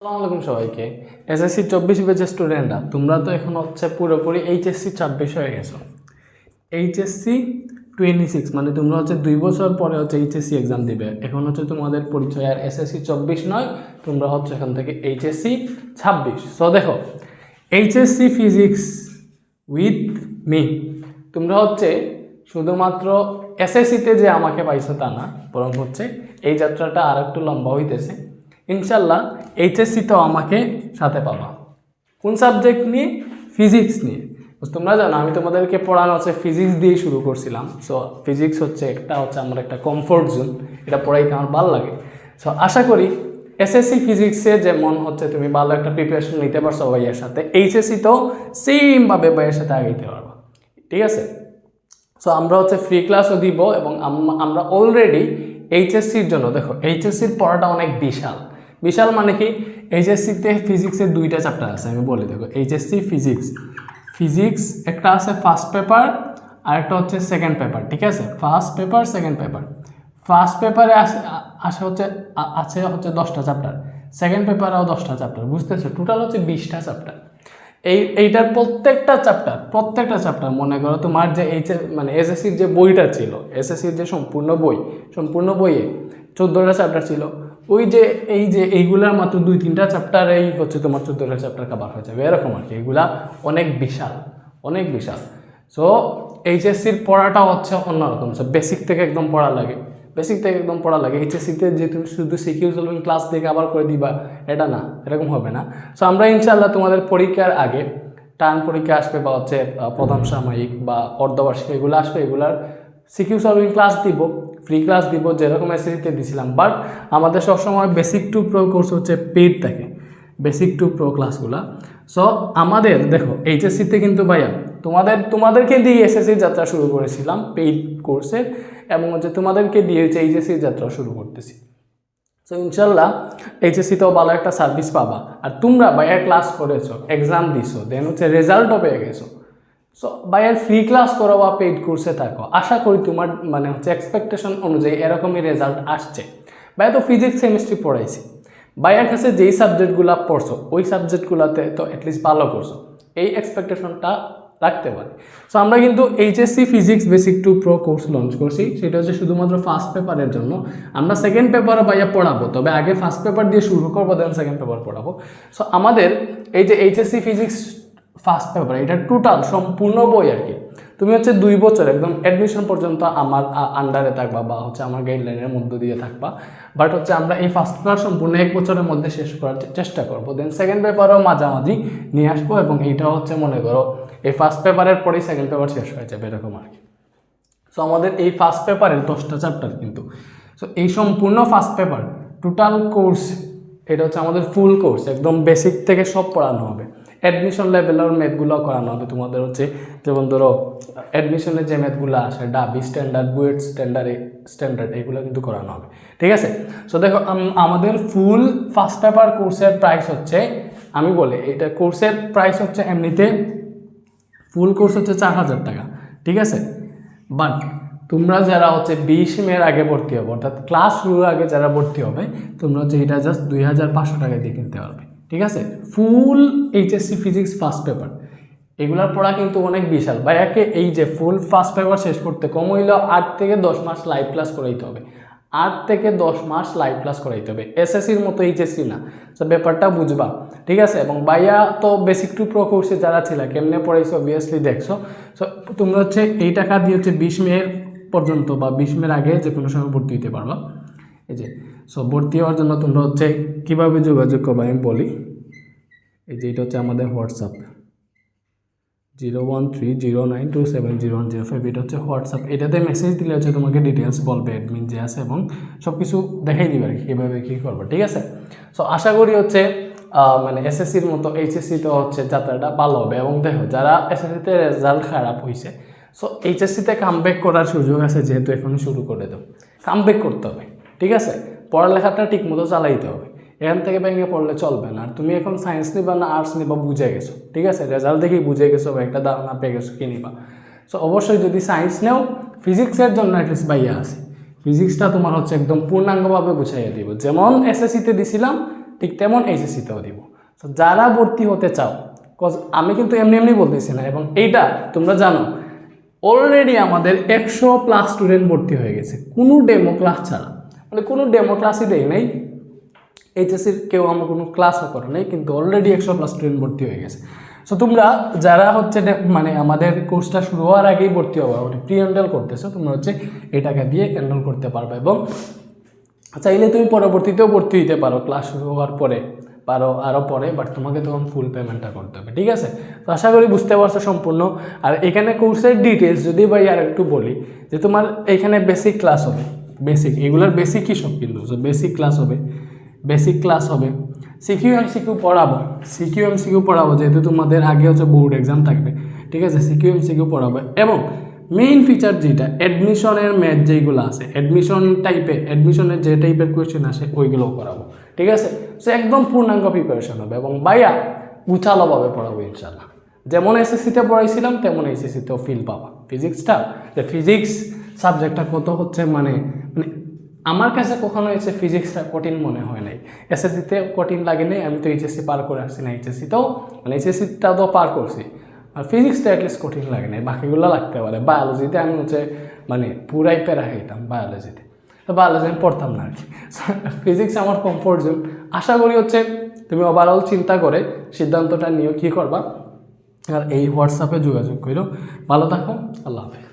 আসসালামু আলাইকুম সবাইকে। এসএসসি চব্বিশ বেচের স্টুডেন্টরা তোমরা তো এখন হচ্ছে পুরোপুরি এইচএসসি ছাব্বিশ হয়ে গেছো। এইচএসসি টোয়েন্টি সিক্স মানে তোমরা হচ্ছে দুই বছর পরে হচ্ছে এইচএসসি এক্সাম দিবে। এখন হচ্ছে তোমাদের পরিচয় আর এসএসসি চব্বিশ নয়, তোমরা হচ্ছে এখান থেকে এইচএসসি ছাব্বিশ। সো দেখো এইচএসসি ফিজিক্স উইথ মি তোমরা হচ্ছে শুধুমাত্র এসএসসিতে যে আমাকে পাইছো তা না, বরং হচ্ছে এই যাত্রাটা আর একটু লম্বা হইতেছে। ইনশাল্লাহ এইচএসসিতেও আমাকে সাথে পাবা। কোন সাবজেক্ট নিয়ে? ফিজিক্স নিয়ে। তোমরা জানো, আমি তোমাদেরকে পড়ানো হচ্ছে ফিজিক্স দিয়ে শুরু করছিলাম। সো ফিজিক্স হচ্ছে একটা হচ্ছে আমার একটা কমফোর্ট জোন এটা পড়াইতে আমার ভালো লাগে। সো আশা করি এসএসসি ফিজিক্সে যেমন হচ্ছে তুমি ভালো একটা প্রিপারেশন নিতে পারছ ভাইয়ের সাথে এইচএসসিতেও সেমভাবে ভাইয়ের সাথে আগাইতে পারবা। ঠিক আছে? সো আমরা হচ্ছে ফ্রি ক্লাসও দিব এবং আম- আমরা অলরেডি এইচএসসির জন্য, দেখো এইচএসসির পড়াটা অনেক বিশাল। বিশাল মানে কি? এইচএসসিতে ফিজিক্সের দুইটা চ্যাপ্টার আছে, আমি বলে দেখো এইচএসসি ফিজিক্স ফিজিক্স একটা আছে ফার্স্ট পেপার আর একটা হচ্ছে সেকেন্ড পেপার ঠিক আছে? First paper second paper first পেপারে আসে আসে হচ্ছে আছে হচ্ছে দশটা চ্যাপ্টার সেকেন্ড পেপারেও দশটা চ্যাপ্টার বুঝতেছো? টোটাল হচ্ছে বিশটা চ্যাপ্টার এই, এইটার প্রত্যেকটা চ্যাপ্টার প্রত্যেকটা চ্যাপ্টার মনে করো তোমার যে এইচ মানে এসএসসির যে বইটা ছিল এসএসসির যে সম্পূর্ণ বই, সম্পূর্ণ বইয়ে চোদ্দোটা চ্যাপ্টার ছিল ওই যে এই যে এইগুলার মাত্র দুই, তিনটা চ্যাপ্টার এই হচ্ছে তোমার চোদ্দোটা চ্যাপ্টার কাবার হয়ে যাবে। এরকম আর কি, এগুলা অনেক বিশাল অনেক বিশাল। সো এইচএসসির পড়াটা হচ্ছে অন্যরকম। সো বেসিক থেকে একদম পড়া লাগে। বেসিক থেকে একদম পড়া লাগে। এইচএসসিতে যে তুমি শুধু সিকিউ সলভিং ক্লাস দেখে আবার করে দিবা, এটা না, এরকম হবে না। সো আমরা ইনশাল্লাহ তোমাদের পরীক্ষার আগে টার্ম পরীক্ষা আসবে বা হচ্ছে প্রথম সাময়িক বা অর্ধবার্ষিক এগুলো আসবে, এগুলার সিকিউ সলভিং ক্লাস দিব ফ্রি ক্লাস দিব, যেরকম এসএসসিতে দিছিলাম। বাট আমাদের সবসময় বেসিক টু প্রো কোর্স হচ্ছে পেড থাকে বেসিক টু প্রো ক্লাসগুলা সো আমাদের, দেখো এইচএসসিতে কিন্তু ভাইয়া, তোমাদের, তোমাদেরকে দিয়ে এসএসসি যাত্রা শুরু করেছিলাম পেইড কোর্সের এবং হচ্ছে তোমাদেরকে দিয়ে হচ্ছে এইচএসসি যাত্রা শুরু করতেছি। সো ইনশাল্লাহ এইচএসসিতেও ভালো একটা সার্ভিস পাবা। আর তোমরা ভাইয়া ক্লাস করেছ এক্সাম দিছো দেন হচ্ছে রেজাল্টও পেয়ে গেছো। সো ভাইয়ার ফ্রি ক্লাস করো বা পেইড কোর্সে থাকো। আশা করি তোমার মানে হচ্ছে এক্সপেকটেশন অনুযায়ী এরকমই রেজাল্ট আসছে। ভাইয়া তো ফিজিক্স কেমিস্ট্রি পড়াইছি। ভাইয়ার কাছে যেই সাবজেক্টগুলো পড়ছো, ওই সাবজেক্টগুলোতে তো অ্যাটলিস্ট ভালো করছ। এই এক্সপেকটেশনটা রাখতে পারে। সো আমরা কিন্তু HSC physics basic to pro course launch করছি। সেটা হচ্ছে শুধুমাত্র ফার্স্ট পেপারের জন্য। আমরা সেকেন্ড পেপারও ভাইয়া পড়াবো। তবে আগে ফার্স্ট পেপার দিয়ে শুরু করব দেন সেকেন্ড পেপার পড়াবো। সো আমাদের এই যে এইচএসসি ফিজিক্স ফার্স্ট পেপার এটা টোটাল সম্পূর্ণ বই আর কি। তুমি হচ্ছে দুই বছর একদম অ্যাডমিশন পর্যন্ত আমার আন্ডারে থাকবা বা হচ্ছে আমার গাইডলাইনের মধ্য দিয়ে থাকবা। বাট হচ্ছে আমরা এই ফার্স্ট পেপার সম্পূর্ণ এক বছরের মধ্যে শেষ করার চেষ্টা করব। দেন সেকেন্ড পেপারও মাঝামাঝি নিয়ে আসব এবং এইটাও হচ্ছে মনে করো এই ফার্স্ট পেপারের পরেই সেকেন্ড পেপার শেষ হয়ে যাবে এরকম আর কি। সো আমাদের এই ফার্স্ট পেপারের দশটা চ্যাপ্টার কিন্তু। সো এই সম্পূর্ণ ফার্স্ট পেপার টোটাল কোর্স এটা হচ্ছে আমাদের ফুল কোর্স একদম বেসিক থেকে সব পড়ানো হবে। অ্যাডমিশন লেভেলের ম্যাথগুলো করানো হবে। তোমাদের হচ্ছে যেমন ধরো অ্যাডমিশনের যে ম্যাথগুলো আসে, Dhabi standard BUET standard standard এগুলো কিন্তু করানো হবে। ঠিক আছে? সো দেখো আমাদের ফুল ফার্স্ট পেপার কোর্সের প্রাইস হচ্ছে, আমি বলি, এটা কোর্সের প্রাইস হচ্ছে এমনিতে ফুল কোর্স হচ্ছে চার হাজার টাকা। ঠিক আছে? বাট তোমরা যারা হচ্ছে বিশ মের আগে ভর্তি হবে, অর্থাৎ ক্লাস শুরুর আগে যারা ভর্তি হবে, তোমরা হচ্ছে এটা জাস্ট দুই হাজার পাঁচশো টাকা দিয়ে কিনতে পারবে। ঠিক আছে? Full HSC physics first paper এগুলার পড়া কিন্তু অনেক বিশাল। ভাইয়াকে এই যে ফুল ফার্স্ট পেপার শেষ করতে কম হইলেও আট থেকে দশ মাস লাইভ ক্লাস করাইতে হবে। আট থেকে দশ মাস লাইভ ক্লাস করাইতে হবে। এসএসসির মতো এইচএসসি না। তো ব্যাপারটা বুঝবা। ঠিক আছে? এবং ভাইয়া তো বেসিক টু প্রো কোর্সে যারা ছিল, কেমনে পড়াইছো? অবভিয়াসলি দেখছ। সো তোমরা হচ্ছে এই টাকা দিয়ে হচ্ছে বিশ মেয়ের পর্যন্ত বা বিশ মেয়ের আগে যে কোনো সময় ভর্তি হতে পারবা। এই যে সো ভর্তি হওয়ার জন্য তোমরা হচ্ছে কীভাবে যোগাযোগ করবে আমি বলি। এই যে এটা হচ্ছে আমাদের WhatsApp. Zero one three zero nine two seven zero one zero five, এটা হচ্ছে হোয়াটসঅ্যাপ। এটাতে মেসেজ দিলে হচ্ছে তোমাকে ডিটেলস বলবে অ্যাডমিন যে আছে এবং সব কিছু দেখাই দিবে আর কি, কীভাবে কী করব, ঠিক আছে? সো আশা করি হচ্ছে মানে এসএসসির মতো এইচএসসিতে হচ্ছে যাত্রাটা ভালো হবে। এবং দেখো, যারা এসএসসিতে রেজাল্ট খারাপ হয়েছে সো এইচএসসিতে কামব্যাক করার সুযোগ আছে যেহেতু এখন শুরু করে দাও। কামব্যাক করতে হবে, ঠিক আছে? পড়ালেখাটা ঠিকমতো চালাইতে হবে। এখান থেকে ভেঙে পড়লে চলবে না। আর তুমি এখন সায়েন্স নিবা না আর্টস নিবা, বুঝে গেছো, ঠিক আছে? রেজাল্ট দেখেই বুঝে গেছো বা একটা ধারণা পেয়ে গেছো কি নিবা। সো অবশ্যই যদি সায়েন্স নেও ফিজিক্সের জন্য অ্যাটলিস্ট বাইয়া আছে। ফিজিক্সটা তোমার হচ্ছে একদম পূর্ণাঙ্গভাবে বুঝাইয়া দিব। যেমন এসএসসিতে দিছিলাম, ঠিক তেমন এইচএসসিতেও দিব। তো যারা ভর্তি হতে চাও কজ আমি কিন্তু এমনি এমনি বলতেছি না, এবং এইটা তোমরা জানো অলরেডি আমাদের একশো প্লাস স্টুডেন্ট ভর্তি হয়ে গেছে। কোনো ডেমো ক্লাস ছাড়া। মানে কোনো ডেমো ক্লাসই দেয় নাই। এইচএসসির কেউ আমরা কোনো ক্লাসও করে নাই, কিন্তু অলরেডি একশো প্লাস স্টুডেন্ট ভর্তি হয়ে গেছে। সো তোমরা যারা হচ্ছে মানে আমাদের কোর্সটা শুরু হওয়ার আগেই ভর্তি হওয়া ওটা প্রি এনরোল করতেছো, তোমরা হচ্ছে এই টাকা দিয়ে এনরোল করতে পারবে এবং চাইলে তুমি পরবর্তীতেও ভর্তি হতে পারো ক্লাস শুরু হওয়ার পরে। পারো আরও পরে বাট তোমাকে তখন ফুল পেমেন্টটা করতে হবে, ঠিক আছে? তো আশা করি বুঝতে পারছ সম্পূর্ণ। আর এখানে কোর্সের ডিটেলস যদি ভাই আর একটু বলি, যে তোমার এখানে বেসিক ক্লাস হবে বেসিক এগুলোর বেসিকই সব কিন্তু? বেসিক ক্লাস হবে বেসিক ক্লাস হবে সিকিউ এম সিকিউ পড়াবো সিকিউ এম সিকিউ পড়াবো, যেহেতু তোমাদের আগে হচ্ছে বোর্ড এক্সাম থাকবে, ঠিক আছে? সিকিউ এম সিকিউ পড়াবো, এবং মেইন ফিচার যেটা অ্যাডমিশনের ম্যাথ যেগুলো আছে অ্যাডমিশন টাইপে অ্যাডমিশনের যে টাইপের কোয়েশ্চেন আসে, ওইগুলোও করাবো ঠিক আছে? সো একদম পূর্ণাঙ্গ প্রিপারেশন হবে এবং বাইয়া উচালোভাবে পড়াবো ইনশাল্লাহ যেমন এসএসসিতে পড়াইছিলাম, তেমন এইচএসসিতেও ফিল পাবা। ফিজিক্সটা যে ফিজিক্স সাবজেক্টটা কত হচ্ছে মানে মানে আমার কাছে কখনো এসে ফিজিক্সটা কঠিন মনে হয় নাই। এসএসসিতে কঠিন লাগে নাই, আমি তো এইচএসসি পার করে আসছি না এইচএসসিতেও মানে এইচএসসিটা তো পার করছি। আর ফিজিক্সটা অ্যাটলিস্ট কঠিন লাগে নাই, বাকিগুলো লাগতে পারে। বায়োলজিতে আমি হচ্ছে মানে পুরাই প্যারা খাইতাম বায়োলজিতে তো বায়োলজি আমি পড়তাম না আর কি। ফিজিক্স আমার কমফোর্ট জোন আশা করি হচ্ছে তুমি ওভারঅল চিন্তা করে সিদ্ধান্তটা নিয়ে কী করবা। আর এই হোয়াটসঅ্যাপে যোগাযোগ করো। ভালো থাকো। আল্লাহ হাফিজ।